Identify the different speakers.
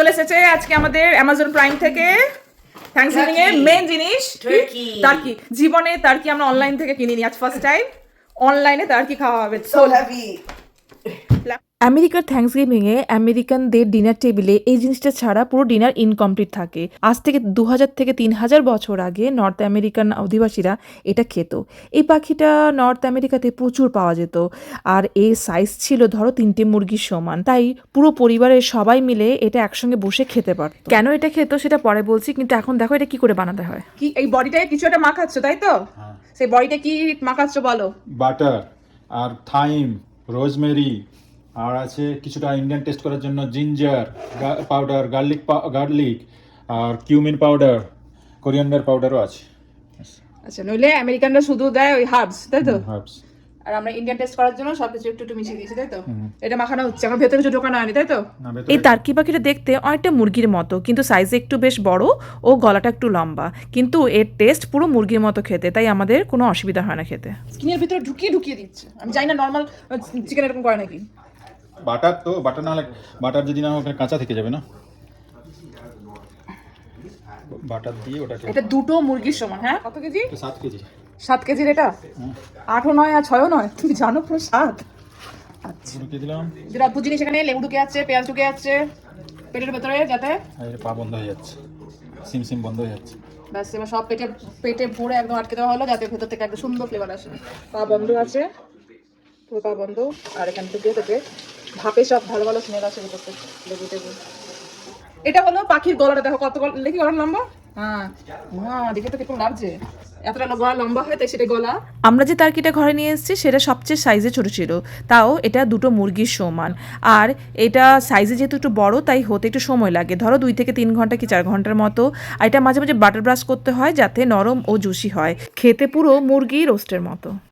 Speaker 1: চলে এসেছে আজকে আমাদের অ্যামাজন প্রাইম থেকে থ্যাংকসগিভিং এর. মেন জিনিস. টার্কি জীবনে টার্কি আমরা অনলাইন থেকে কিনিনি আজ ফার্স্ট টাইম অনলাইনে টার্কি খাওয়া হবে
Speaker 2: সো heavy.
Speaker 3: আমেরিকার থ্যাংকসগিভিংয়ে আমেরিকানদের ডিনার টেবিলে এই জিনিসটা ছাড়া পুরো ডিনার ইনকমপ্লিট থাকে। আজ থেকে দু হাজার থেকে তিন হাজার বছর আগে নর্থ আমেরিকান অধিবাসীরা এটা খেত। এই পাখিটা নর্থ আমেরিকাতে প্রচুর পাওয়া যেত। আর এর সাইজ ছিল ধরো তিনটে মুরগির সমান। তাই পুরো পরিবারের সবাই মিলে এটা একসঙ্গে বসে খেতে পারত। কেন এটা খেত সেটা পরে বলছি কিন্তু এখন দেখো এটা কি করে বানাতে হয়।
Speaker 1: কি এই বডিটাকে কিছু একটা মাখাচ্ছ তাই তো? সেই বডিটা কি মাখাচ্ছ বলো?
Speaker 4: বাটার আর থাইম রোজমেরি আর আছে কিছুটা ইন্ডিয়ান টেস্ট করার জন্য জিঞ্জার পাউডার গার্লিক গার্লিক আর কিউমিন পাউডার কোরিয়ান্ডার পাউডারও আছে।
Speaker 1: আচ্ছা নইলে আমেরিকানরা শুধু দেয় ওই হার্বস তাই তো?
Speaker 4: হার্বস
Speaker 1: আর আমরা ইন্ডিয়ান টেস্ট করার জন্য সবকিছু একটু একটু মিশিয়ে দিয়েছি তাই তো? এটা মাখানো হচ্ছে আমার ভেতরে কিছু ঢোকানো হয়নি তাই তো?
Speaker 3: এই টার্কি পাখিটা দেখতে অনেকটা মুরগির মতো কিন্তু সাইজে একটু বেশ বড় ও গলাটা একটু লম্বা। কিন্তু এর টেস্ট পুরো মুরগির মতো খেতে তাই আমাদের কোনো অসুবিধা হয় না খেতে।
Speaker 1: স্কিনের ভিতরে ঢুকিয়ে ঢুকিয়ে দিচ্ছে। আমি জানি না নর্মাল চিকেন এরকম করে নাকি?
Speaker 4: বাটার তো বাটার না হলে বাটার যদি না ওখানে কাঁচা থেকে যাবে না। বাটার দিয়ে ওটাকে
Speaker 1: এটা দুটো মুরগির সমান হ্যাঁ? কত কেজি?
Speaker 4: সাত কেজি।
Speaker 1: সাত কেজির এটা? আটও নয় আর ছয়ও নয়? তুমি জানো পুরো সাত? আচ্ছা।
Speaker 4: দিলাম?
Speaker 1: যেটা অদ্ভুত জিনিস এখানে লেবু ঢুকে যাচ্ছে পেঁয়াজ ঢুকে যাচ্ছে পেটের ভেতরে যাতে।
Speaker 4: আর পা বন্ধ হয়ে যাচ্ছে। সিম সিম বন্ধ হয়ে যাচ্ছে।
Speaker 1: ব্যাস এবার সব পেটে পেটে ভরে একদম আটকে দেওয়া হলো যাতে ভেতর থেকে একটা সুন্দর ফ্লেভার আসে। পা বন্ধ আছে। পুরো পা বন্ধ। আর এখান থেকে থেকে ভাপে সব ভালো ভালো স্মেল আসে থেকে লেবু টেবু এটা হলো পাখির গলাটা, দেখো কত দেখি গলার লম্বা? হ্যাঁ। দেখে তো কীরকম লাগছে। হয় সেটা গলা।
Speaker 3: আমরা যে টার্কিটা ঘরে নিয়ে এসেছি, সেটা সবচেয়ে সাইজে ছোট ছিল। তাও এটা দুটো মুরগির সমান। আর এটা সাইজে যেহেতু একটু বড়, তাই হতে একটু সময় লাগে। ধরো দুই থেকে তিন ঘণ্টা কি চার ঘণ্টার মতো। আর এটা মাঝে মাঝে বাটার ব্রাশ করতে হয়, যাতে নরম ও জুসি হয়। খেতে পুরো মুরগি রোস্টের মতো।